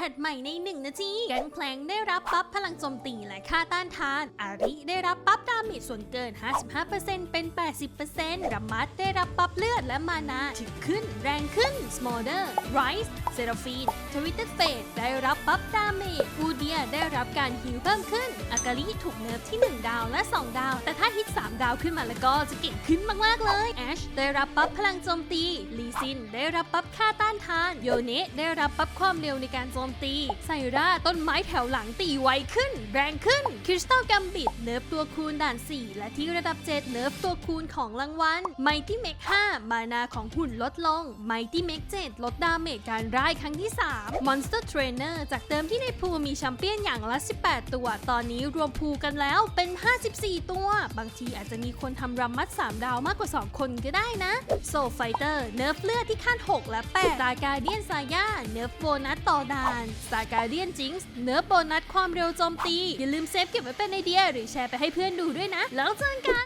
แพทใหม่ใน1นาทีแกงแพลงได้รับบัฟพลังโจมตีและค่าต้านทาน อาริได้รับบัฟดาเมจส่วนเกิน 55%เป็น 80%รัมมัดได้รับบัฟเลือดและมานาถึงขึ้นแรงขึ้น Smolder Rise เซราฟีนทวิตเตอร์เฟดได้รับบัฟดาเมจอูเดียได้รับการฮิวเพิ่มขึ้น อากาลิถูกเนิร์ฟที่ 1 ดาวและ 2 ดาวแต่ถ้าฮิต3 ดาวขึ้นมาแล้วก็จะเก่งขึ้นมากๆเลยแอชได้รับบัฟพลังโจมตี ลีซินได้รับบัฟค่าต้านทาน โยเนะได้รับบัฟความเร็วในการโจมตี ไซราต้นไม้แถวหลังตีไวขึ้น แรงขึ้น คริสตัลกัมบิดเนิร์ฟตัวคูณด่าน 4 และที่ระดับ 7 เนิร์ฟตัวคูณของรางวัล ไมตี้เมก5มานาของหุ่นลดลง ไมตี้เมก7ลดดาเมจการร่ายครั้งที่ 3 Monster Trainer จากเดิมที่ในพูมีแชมเปี้ยนอย่างละ 18 ตัว ตอนนี้รวมพูกันแล้วเป็น 54 ตัว บางทีอาจจะมีคนทำรัมมัด 3 ดาวมากกว่า 2 คนก็ได้นะโซไฟเตอร์เนิร์ฟเลือดที่ขั้น 6 และ8ตาการเดียนซาย่าเนิร์ฟโบนัสต่อด่านซาการเดียนจิงส์เนิร์ฟโบนัสความเร็วโจมตี อย่าลืมเซฟเก็บไว้เป็นไอเดีย หรือแชร์ไปให้เพื่อนดูด้วยนะ แล้วเจอกัน